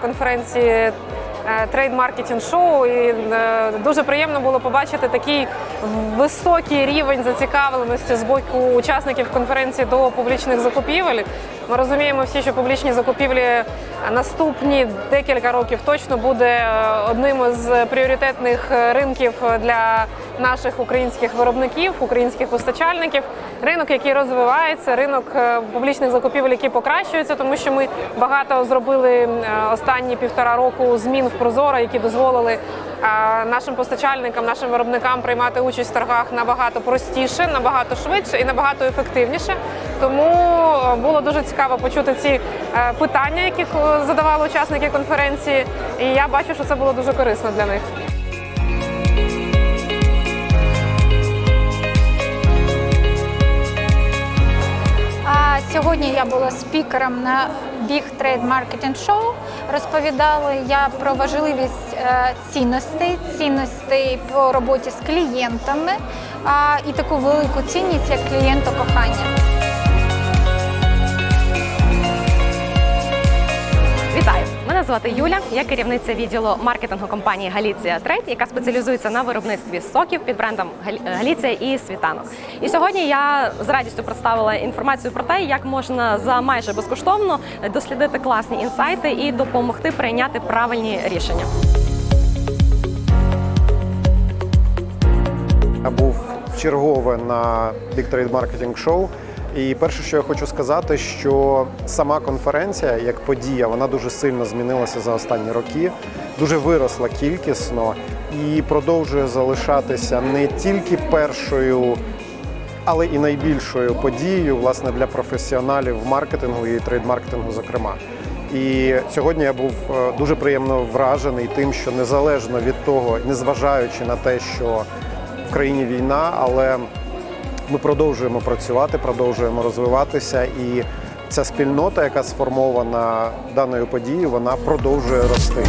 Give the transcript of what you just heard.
конференції Trade Marketing Show. І е, дуже приємно було побачити такий високий рівень зацікавленості з боку учасників конференції до публічних закупівель. Ми розуміємо всі, що публічні закупівлі наступні декілька років точно буде е, одним із пріоритетних ринків для наших українських виробників, українських постачальників. Ринок, який розвивається, ринок е, публічних закупівель, який покращується, тому що ми багато зробили е, останні півтора року змін в Прозоро, які дозволили е, нашим постачальникам, нашим виробникам приймати участь в торгах набагато простіше, набагато швидше і набагато ефективніше. Тому було дуже цікаво почути ці питання, які задавали учасники конференції. І я бачу, що це було дуже корисно для них. Сьогодні я була спікером на Big Trade Marketing Show. Розповідала я про важливість е, цінностей, цінностей по роботі з клієнтами і таку велику цінність, як клієнтокохання. Звати Юля. Я керівниця відділу маркетингу компанії Галіція Трейд, яка спеціалізується на виробництві соків під брендом Галіція і Світанок. І сьогодні я з радістю представила інформацію про те, як можна за майже безкоштовно дослідити класні інсайти і допомогти прийняти правильні рішення. Я був чергове на Big Trade Marketing Show. І перше, що я хочу сказати, що сама конференція як подія, вона дуже сильно змінилася за останні роки, дуже виросла кількісно і продовжує залишатися не тільки першою, але і найбільшою подією власне для професіоналів маркетингу і трейд-маркетингу, зокрема. І сьогодні я був е, дуже приємно вражений тим, що незалежно від того, незважаючи на те, що в країні війна, але ми продовжуємо працювати, продовжуємо розвиватися, і ця спільнота, яка сформована даною подією, вона продовжує рости.